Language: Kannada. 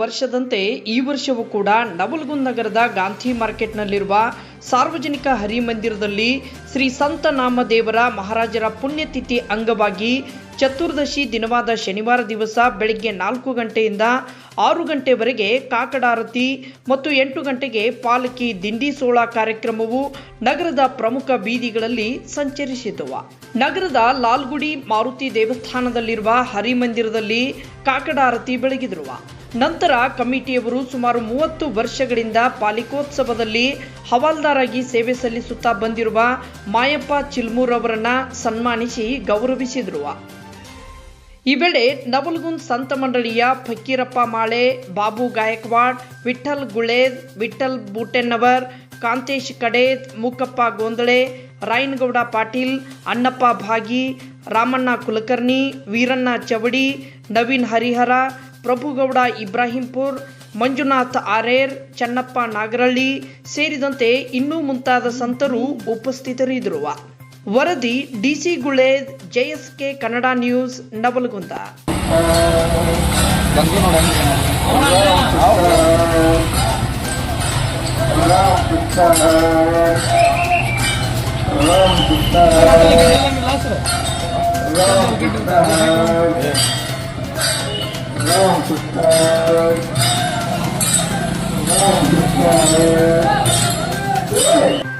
ವರ್ಷದಂತೆ ಈ ವರ್ಷವೂ ಕೂಡ ನವಲ್ಗುಂದ್ ನಗರದ ಗಾಂಧಿ ಮಾರ್ಕೆಟ್ನಲ್ಲಿರುವ ಸಾರ್ವಜನಿಕ ಹರಿಮಂದಿರದಲ್ಲಿ ಶ್ರೀ ಸಂತ ನಾಮದೇವರ ಮಹಾರಾಜರ ಪುಣ್ಯತಿಥಿ ಅಂಗವಾಗಿ ಚತುರ್ದಶಿ ದಿನವಾದ ಶನಿವಾರ ದಿವಸ ಬೆಳಗ್ಗೆ ನಾಲ್ಕು ಗಂಟೆಯಿಂದ ಆರು ಗಂಟೆವರೆಗೆ ಕಾಕಡಾರತಿ ಮತ್ತು ಎಂಟು ಗಂಟೆಗೆ ಪಾಲಕಿ ದಿಂಡಿ ಸೋಳ ಕಾರ್ಯಕ್ರಮವು ನಗರದ ಪ್ರಮುಖ ಬೀದಿಗಳಲ್ಲಿ ಸಂಚರಿಸಿದವು ನಗರದ ಲಾಲ್ಗುಡಿ ಮಾರುತಿ ದೇವಸ್ಥಾನದಲ್ಲಿರುವ ಹರಿಮಂದಿರದಲ್ಲಿ ಕಾಕಡಾರತಿ ಬೆಳಗಿದ್ರು. ನಂತರ ಕಮಿಟಿಯವರು ಸುಮಾರು ಮೂವತ್ತು ವರ್ಷಗಳಿಂದ ಪಾಲಿಕೋತ್ಸವದಲ್ಲಿ ಹವಾಲ್ದಾರಾಗಿ ಸೇವೆ ಸಲ್ಲಿಸುತ್ತಾ ಬಂದಿರುವ ಮಾಯಪ್ಪ ಚಿಲ್ಮೂರ್ ಅವರನ್ನ ಸನ್ಮಾನಿಸಿ ಗೌರವಿಸಿದ್ರು. ಈ ವೇಳೆ ನವಲ್ಗುಂದ್ ಸಂತ ಮಂಡಳಿಯ ಫಕ್ಕೀರಪ್ಪ ಮಾಳೆ, ಬಾಬು ಗಾಯಕ್ವಾಡ್ ವಿಠಲ್ ಗುಳೇದ್ ವಿಠಲ್ ಬೂಟೆನ್ನವರ್, ಕಾಂತೇಶ್ ಕಡೇದ್, ಮೂಕಪ್ಪ ಗೋಂದಳೆ, ರಾಯನಗೌಡ ಪಾಟೀಲ್, ಅಣ್ಣಪ್ಪ ಭಾಗಿ, ರಾಮಣ್ಣ ಕುಲಕರ್ಣಿ, ವೀರಣ್ಣ ಚವಡಿ, ನವೀನ್ ಹರಿಹರ ಪ್ರಭುಗೌಡ, ಇಬ್ರಾಹಿಂಪುರ್, ಮಂಜುನಾಥ್ ಆರೇರ್ ಚನ್ನಪ್ಪ ನಾಗರಳ್ಳಿ ಸೇರಿದಂತೆ ಇನ್ನೂ ಮುಂತಾದ ಸಂತರು ಉಪಸ್ಥಿತರಿದ್ದರು. ವರದಿ, ಡಿಸಿ ಗುಳೆ JSK Kannada news, Navalgund. Thank you.